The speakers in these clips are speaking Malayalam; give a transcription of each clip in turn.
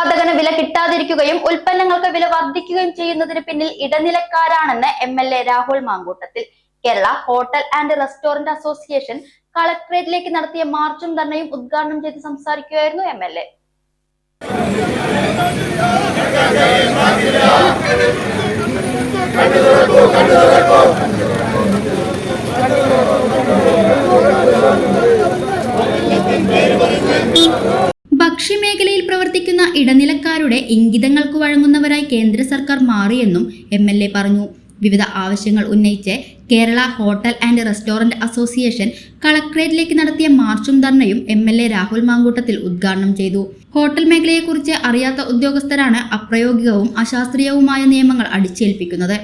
ഉൽപാദകന് വില കിട്ടാതിരിക്കുകയും ഉൽപ്പന്നങ്ങൾക്ക് വില വർദ്ധിക്കുകയും ചെയ്യുന്നതിന് പിന്നിൽ ഇടനിലക്കാരാണെന്ന് M L A Rahul Mamkootathil. Kerala hotel and restaurant association കളക്ടറേറ്റിലേക്ക് നടത്തിയ മാർച്ചും ധർണയും ഉദ്ഘാടനം ചെയ്ത് സംസാരിക്കുകയായിരുന്നു എം എൽ എ പ്രവർത്തിക്കുന്ന ഇടനിലക്കാരുടെ ഇംഗിതങ്ങൾക്ക് വഴങ്ങുന്നവരായി കേന്ദ്ര സർക്കാർ മാറിയെന്നും എം എൽ എ പറഞ്ഞു. വിവിധ ആവശ്യങ്ങൾ ഉന്നയിച്ച് Kerala hotel and restaurant association കളക്ട്രേറ്റിലേക്ക് നടത്തിയ മാർച്ചും ധർണയും M L A Rahul Mamkootathil ഉദ്ഘാടനം ചെയ്തു. ഹോട്ടൽ മേഖലയെക്കുറിച്ച് അറിയാത്ത ഉദ്യോഗസ്ഥരാണ് അപ്രയോഗികവും അശാസ്ത്രീയവുമായ നിയമങ്ങൾ അടിച്ചേൽപ്പിക്കുന്നത്.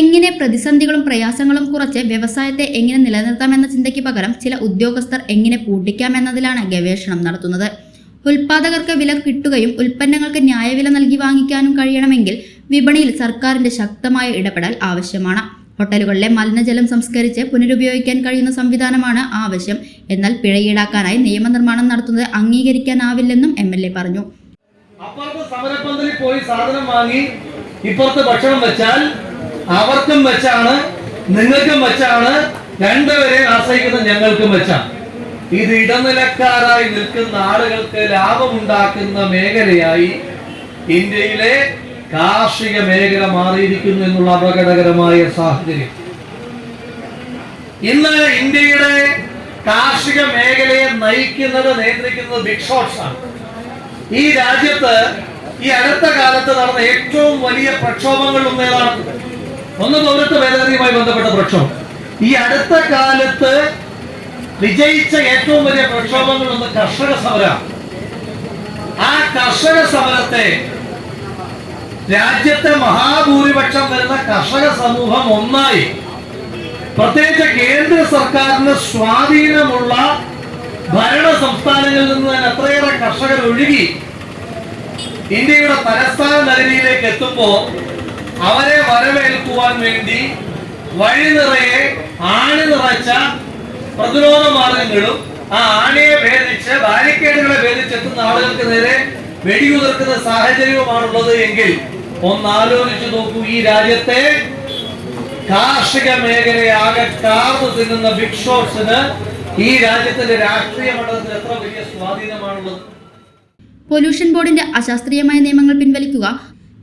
എങ്ങനെ പ്രതിസന്ധികളും പ്രയാസങ്ങളും കുറച്ച് വ്യവസായത്തെ എങ്ങനെ നിലനിർത്താമെന്ന ചിന്തയ്ക്ക് പകരം ചില ഉദ്യോഗസ്ഥർ എങ്ങനെ പൂട്ടിക്കാമെന്നതിലാണ് ഗവേഷണം നടത്തുന്നത്. ഉൽപാദകർക്ക് വില കിട്ടുകയും ഉൽപ്പന്നങ്ങൾക്ക് ന്യായവില നൽകി വാങ്ങിക്കാനും കഴിയണമെങ്കിൽ വിപണിയിൽ സർക്കാരിന്റെ ശക്തമായ ഇടപെടൽ ആവശ്യമാണ്. ഹോട്ടലുകളിലെ മലിനജലം സംസ്കരിച്ച് പുനരുപയോഗിക്കാൻ കഴിയുന്ന സംവിധാനമാണ് ആവശ്യം. എന്നാൽ പിഴ ഈടാക്കാനായി നിയമനിർമ്മാണം നടത്തുന്നത് അംഗീകരിക്കാനാവില്ലെന്നും എം എൽ എ പറഞ്ഞു. സാധനം ഇപ്പുറത്ത് ഭക്ഷണം വെച്ചാൽ അവർക്കും വെച്ചാണ് നിങ്ങൾക്കും വെച്ചാണ് രണ്ടുപേരെ ആശ്രയിക്കുന്ന ഞങ്ങൾക്കും വെച്ചാണ്. ഇത് ഇടനിലക്കാരായി നിൽക്കുന്ന ആളുകൾക്ക് ലാഭമുണ്ടാക്കുന്ന മേഖലയായി ഇന്ത്യയിലെ കാർഷിക മേഖല മാറിയിരിക്കുന്നു എന്നുള്ള അപകടകരമായ സാഹചര്യം. ഇന്ന് ഇന്ത്യയുടെ കാർഷിക മേഖലയെ നയിക്കുന്നത് നിയന്ത്രിക്കുന്നത് ബിഗ് ഷോട്ട്സ് ആണ്. ഈ രാജ്യത്ത് ഈ അടുത്ത കാലത്ത് നടന്ന ഏറ്റവും വലിയ പ്രക്ഷോഭങ്ങൾ ഒന്നേതാണ്. ഒന്ന് പൗരത്വ ഭേദഗതിയുമായി ബന്ധപ്പെട്ട പ്രക്ഷോഭം. ഈ അടുത്ത കാലത്ത് വിജയിച്ച ഏറ്റവും വലിയ പ്രക്ഷോഭങ്ങൾ ഒന്ന് കർഷക സമരമാണ് ആ കർഷക സമരത്തെ രാജ്യത്തെ മഹാഭൂരിപക്ഷം വരുന്ന കർഷക സമൂഹം ഒന്നായി. പ്രത്യേകിച്ച് കേന്ദ്ര സർക്കാരിന് സ്വാധീനമുള്ള ഭരണ സംസ്ഥാനങ്ങളിൽ നിന്ന് തന്നെ എത്രയേറെ കർഷകർ ഒഴുകി ഇന്ത്യയുടെ തലസ്ഥാന നഗരിയിലേക്ക് എത്തുമ്പോൾ അവരെ വരവേൽക്കുവാൻ വേണ്ടി വഴി നിറയെ ആണി നിറച്ച പ്രതിരോധ മാർഗങ്ങളും ആ ആനയെ ഭേദിച്ച് ബാരിക്കേഡുകളെ ഭേദിച്ചെത്തുന്ന ആളുകൾക്ക് നേരെ വെടിയുതിർക്കുന്ന സാഹചര്യവുമാണുള്ളത് എങ്കിൽ ഒന്ന് ആലോചിച്ചു നോക്കൂ ഈ രാജ്യത്തെ കാർഷിക മേഖലയാകെ കാർന്നു തിന്നുന്ന ബിഗ് ഷോട്ട്സിന് ഈ രാജ്യത്തിന്റെ രാഷ്ട്രീയ മണ്ഡലത്തിൽ എത്ര വലിയ സ്വാധീനമാണുള്ളത്? പൊല്യൂഷൻ ബോർഡിന്റെ അശാസ്ത്രീയമായ നിയമങ്ങൾ പിൻവലിക്കുക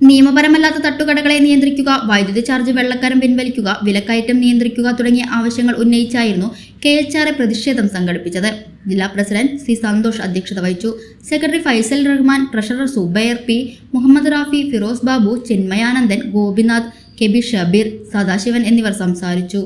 നിയമപരമല്ലാത്ത തട്ടുകടകളെ നിയന്ത്രിക്കുക വൈദ്യുതി ചാർജ് വെള്ളക്കരം പിൻവലിക്കുക വിലക്കയറ്റം നിയന്ത്രിക്കുക തുടങ്ങിയ ആവശ്യങ്ങൾ ഉന്നയിച്ചായിരുന്നു കെ എച്ച് ആർ എ പ്രതിഷേധം സംഘടിപ്പിച്ചത്. ജില്ലാ പ്രസിഡന്റ് സി സന്തോഷ് അധ്യക്ഷത വഹിച്ചു. Secretary Faisal Rahman treasurer Subair P Muhammad Rafi Firoz Babu Chinmayanandan Gopinath K B Shabeer Sadasivan എന്നിവർ സംസാരിച്ചു.